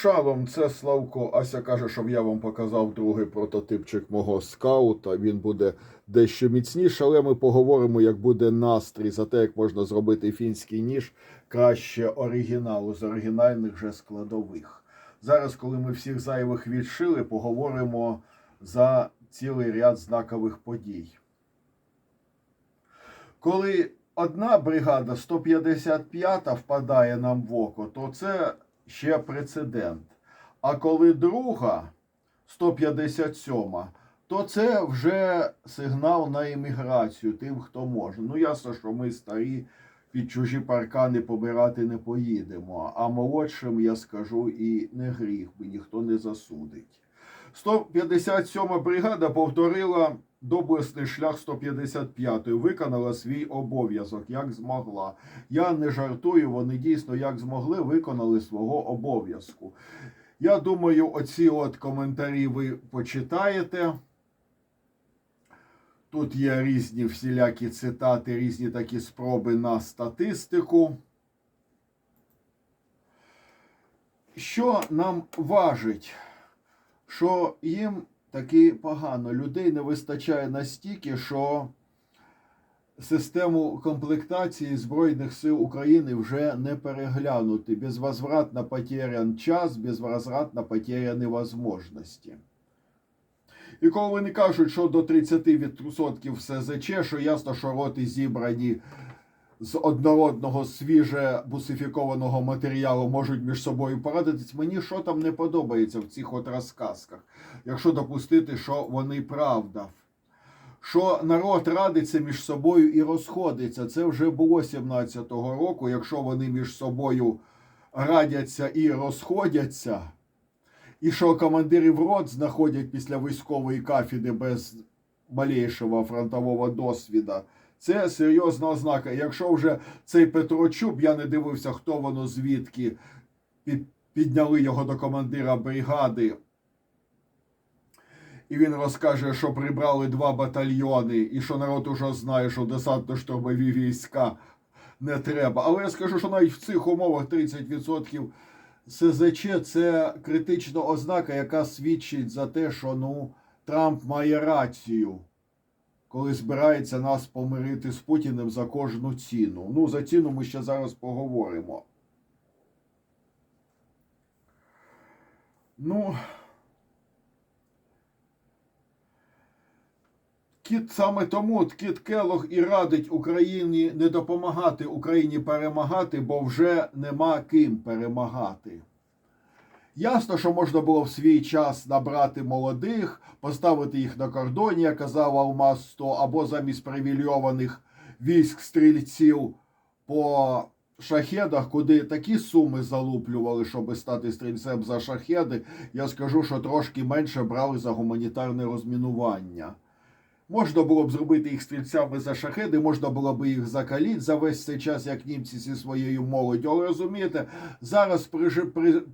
Шалом, це Славко. Ася каже, щоб я вам показав другий прототипчик мого скаута. Він буде дещо міцніший, але ми поговоримо, як буде настрій за те, як можна зробити фінський ніж краще оригіналу з оригінальних же складових. Зараз, коли ми всіх зайвих відшили, поговоримо за цілий ряд знакових подій. Коли одна бригада 155 впадає нам в око, то це ще прецедент. А коли друга 157, то це вже сигнал на імміграцію тим, хто може. Ну, ясно, що ми старі під чужі паркани побирати не поїдемо. А молодшим я скажу і не гріх, бо ніхто не засудить. 157 бригада повторила доблесний шлях 155-ї, виконала свій обов'язок, як змогла. Я не жартую, вони дійсно як змогли виконали свого обов'язку. Я думаю, оці от коментарі ви почитаєте. Тут є різні всілякі цитати, різні такі спроби на статистику. Що нам важить? Що їм таки погано. Людей не вистачає настільки, що систему комплектації Збройних сил України вже не переглянути. Безвозвратно потерян час, безвозвратно потеряні можливості. І коли вони кажуть, що до 30% СЗЧ, що ясно, що роти зібрані з однородного свіже бусифікованого матеріалу можуть між собою порадитись. Мені що там не подобається в цих от розказках, якщо допустити, що вони правда. Що народ радиться між собою і розходиться. Це вже було 17-го року. Якщо вони між собою радяться і розходяться, і що командирів рот знаходять після військової кафедри без малейшого фронтового досвіду, це серйозна ознака. Якщо вже цей Петро Чуб, я не дивився, хто воно звідки підняли його до командира бригади. І він розкаже, що прибрали два батальйони, і що народ уже знає, що десантно-штурмові війська не треба. Але я скажу, що навіть в цих умовах 30% СЗЧ це критична ознака, яка свідчить за те, що ну, Трамп має рацію коли збирається нас помирити з Путіним за кожну ціну. Ну, за ціну ми ще зараз поговоримо. Ну, Кіт саме тому Кіт Келог і радить Україні не допомагати Україні перемагати, бо вже нема ким перемагати. Ясно, що можна було в свій час набрати молодих, поставити їх на кордоні, як казав Алмаз 100, або замість привільйованих військ стрільців по шахедах, куди такі суми залуплювали, щоб стати стрільцем за шахеди. Я скажу, що трошки менше брали за гуманітарне розмінування. Можна було б зробити їх стрільцями за шахеди, можна було б їх закаліти за весь цей час, як німці зі своєю молоддю. Але розумієте, зараз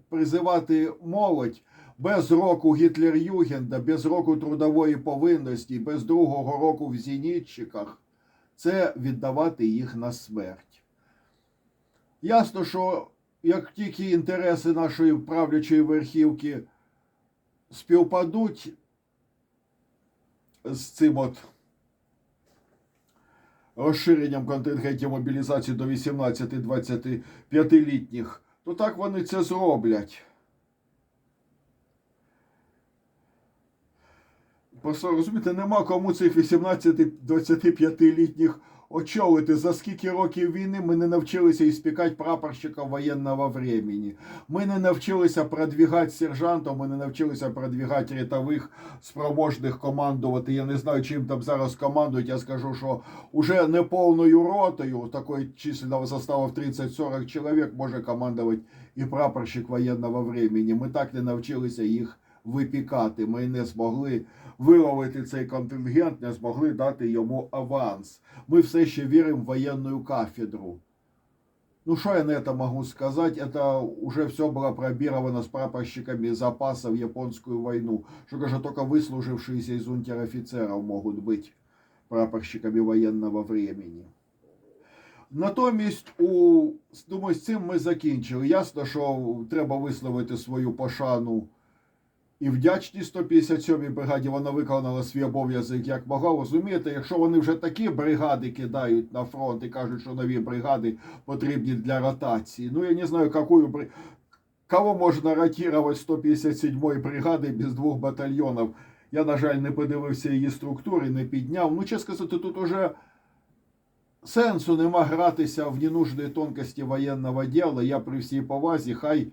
призивати молодь без року Гітлер-Югенда, без року трудової повинності, без другого року в зенітчиках, це віддавати їх на смерть. Ясно, що як тільки інтереси нашої правлячої верхівки співпадуть з цим от розширенням контингентів мобілізації до 18-25-літніх, то так вони це зроблять. Просто розумієте, нема кому цих 18-25-літніх очолити. За скільки років війни ми не навчилися іспікати прапорщика воєнного времени. Ми не навчилися продвігати сержантів, ми не навчилися продвігати рядових спроможних командувати. Я не знаю, чим там зараз командують. Я скажу, що уже не повною ротою, такої численного составу в 30-40 чоловік може командувати і прапорщик воєнного времени. Ми так не навчилися їх випікати. Ми не змогли виловити цей контингент, не змогли дати йому аванс. Ми все ще віримо в воєнну кафедру. Ну, что я на это могу сказать? Это уже все было пробировано с прапорщиками запаса в японскую войну. Что даже только выслужившиеся из унтер-офицеров могут быть прапорщиками военного времени. Натомість, у, думаю, з цим ми закінчили. Ясно, що треба висловити свою пошану і вдячність 157-й бригаді. Вона виконала свій обов'язок як могла. Розумієте, якщо вони вже такі бригади кидають на фронт і кажуть, що нові бригади потрібні для ротації. Ну, я не знаю, какую бри... кого можна ротувати 157-ї бригади без двох батальйонів. Я, на жаль, не подивився її структури, не підняв. Ну, чесно сказати, тут уже сенсу нема гратися в ненужні тонкості воєнного діла. Я при всій повазі, хай,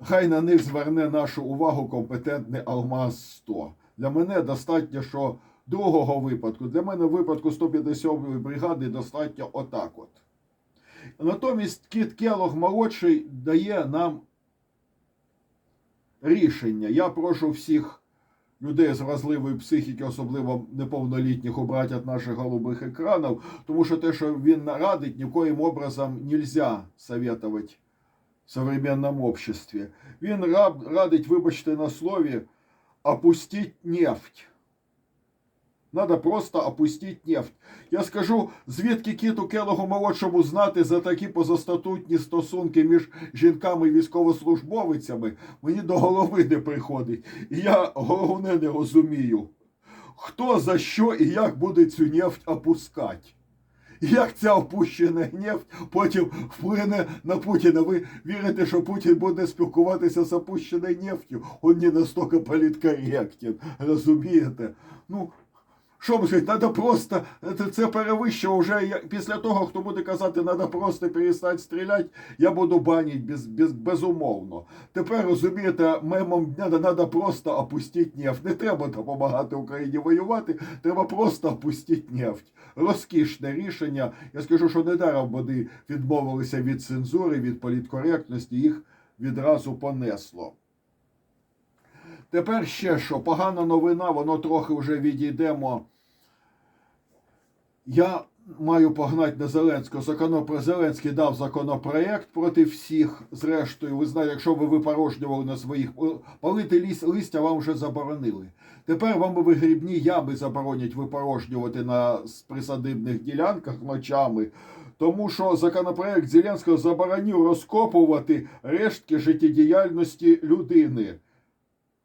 хай на них зверне нашу увагу компетентний Алмаз 100. Для мене достатньо, що другого випадку, для мене в випадку 157-ї бригади достатньо отак от. Натомість Кіт Келог молодший дає нам рішення. Я прошу всіх людей з вразливої психіки, особливо неповнолітніх, убрати від наших голубих екранів, тому що те, що він радить, нікоїм образом нельзя советувати в современном обществе. Він раб- радить, вибачте на слові, опустить нефть. Надо просто опустить нефть. Я скажу, звідки Кіту Келогу молодшому знати за такі позастатутні стосунки між жінками і військовослужбовицями, мені до голови не приходить. І я головне не розумію, хто за що і як буде цю нефть опускати. Як ця опущена нефть потім вплине на Путіна? Ви вірите, що Путін буде спілкуватися з опущеною нефтю? Он не настільки політкоректен, розумієте? Ну, що сказати, треба просто, це, це вже після того, хто буде казати, треба просто перестати стріляти, я буду банити без, без, безумовно. Тепер розумієте, мемом дня треба просто опустити нефть. Не треба допомагати Україні воювати, треба просто опустити нефть. Розкішне рішення. Я скажу, що недаром вони відмовилися від цензури, від політкоректності, їх відразу понесло. Тепер ще що, погана новина, воно трохи вже відійдемо. Я маю погнати на Зеленського. Законопро... Зеленський дав законопроект проти всіх. Зрештою, ви знаєте, якщо ви випорожнювали на своїх палити ліс, листя вам вже заборонили. Тепер вам вигрібні ями заборонять випорожнювати на присадибних ділянках ночами. Тому що законопроект Зеленського заборонив розкопувати рештки життєдіяльності людини.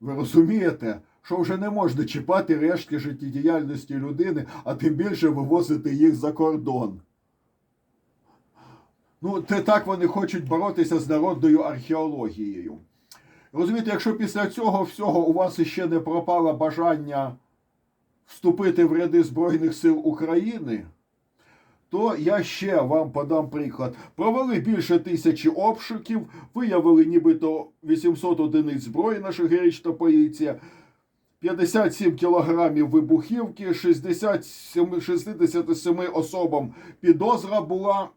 Ви розумієте, що вже не можна чіпати рештки життєдіяльності людини, а тим більше вивозити їх за кордон. Ну, це так вони хочуть боротися з народною археологією. Розумієте, якщо після цього всього у вас іще не пропало бажання вступити в ряди Збройних сил України, то я ще вам подам приклад. Провели більше тисячі обшуків, виявили нібито 800 одиниць зброї наша героїчна поліція, 57 кілограмів вибухівки, 67, 67 особам підозра була.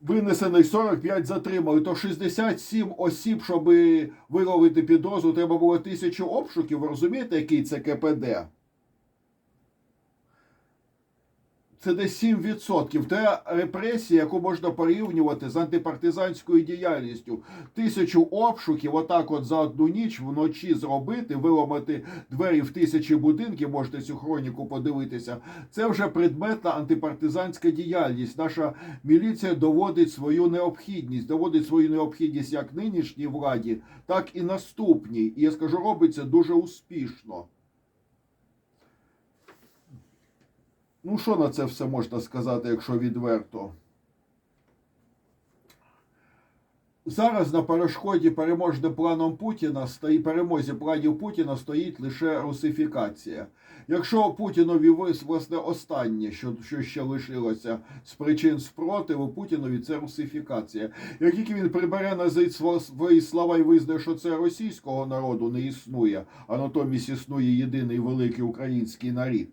Винесений 45 затримали, то 67 осіб, щоб виловити підозру, треба було тисячу обшуків. Ви розумієте, який це КПД? Це десь 7%. Це репресія, яку можна порівнювати з антипартизанською діяльністю. Тисячу обшуків, отак от за одну ніч вночі зробити, виламати двері в тисячі будинків, можете цю хроніку подивитися. Це вже предметна антипартизанська діяльність. Наша міліція доводить свою необхідність, доводить свою необхідність як нинішній владі, так і наступній. І я скажу, робить це дуже успішно. Ну, що на це все можна сказати, якщо відверто? Зараз на перешкоді переможним планом Путіна перемозі планів Путіна стоїть лише русифікація. Якщо Путінові власне останнє, що, що ще лишилося з причин спротиву Путінові, це русифікація. Як тільки він прибере назид свої слова і визнає, що це російського народу не існує, а натомість існує єдиний великий український нарід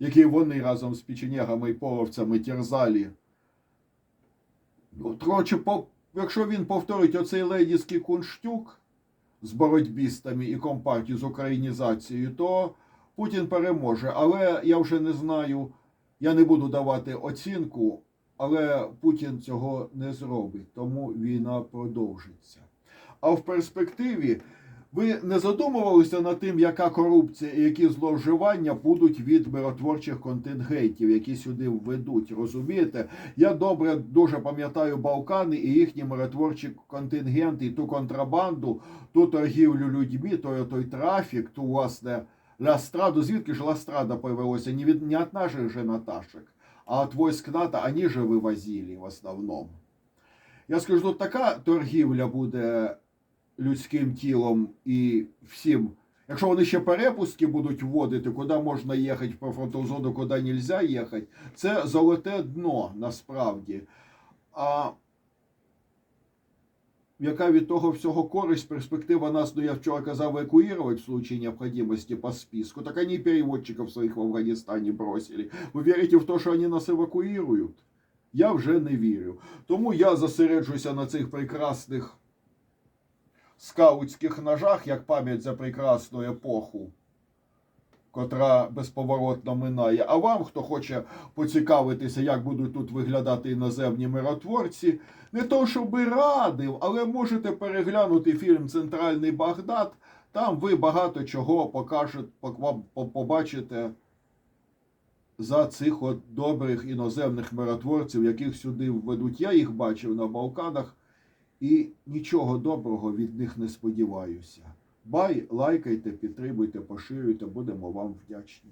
який вони разом з печенегами і половцями терзали. Ну, Коротше, якщо він повторить оцей лейдівський кунштюк з боротьбістами і компартію з українізацією, то Путін переможе. Але я вже не знаю, я не буду давати оцінку, але Путін цього не зробить, тому війна продовжиться. А в перспективі Ви не задумувалися над тим, яка корупція і які зловживання будуть від миротворчих контингентів, які сюди введуть. Розумієте? Я добре дуже пам'ятаю Балкани і їхні миротворчі контингенти, і ту контрабанду, ту торгівлю людьми, той, той трафік, ту власне Ластраду. Звідки ж Ластрада появилася? Не, від, не от наших же Наташек, а от войск НАТО, они же вивозили в основному. Я скажу, тут така торгівля буде людським тілом і всім. Якщо вони ще перепустки будуть вводити, куди можна їхати по фронтову зону, куди не можна їхати, це золоте дно насправді. А яка від того всього користь, перспектива нас, ну я вчора казав, евакуировать в случае необходимости по списку, так они переводчиков своих в Афганистане бросили. Ви вірите в те, що вони нас евакуирують? Я вже не вірю. Тому я зосереджуся на цих прекрасних скаутських ножах, як пам'ять за прекрасну епоху, котра безповоротно минає. А вам, хто хоче поцікавитися, як будуть тут виглядати іноземні миротворці, не то щоб і радив, але можете переглянути фільм Центральний Багдад. Там ви багато чого покажете, пок- побачите за цих от добрих іноземних миротворців, яких сюди введуть. Я їх бачив на Балканах і нічого доброго від них не сподіваюся. Бай, лайкайте, підтримуйте, поширюйте, будемо вам вдячні.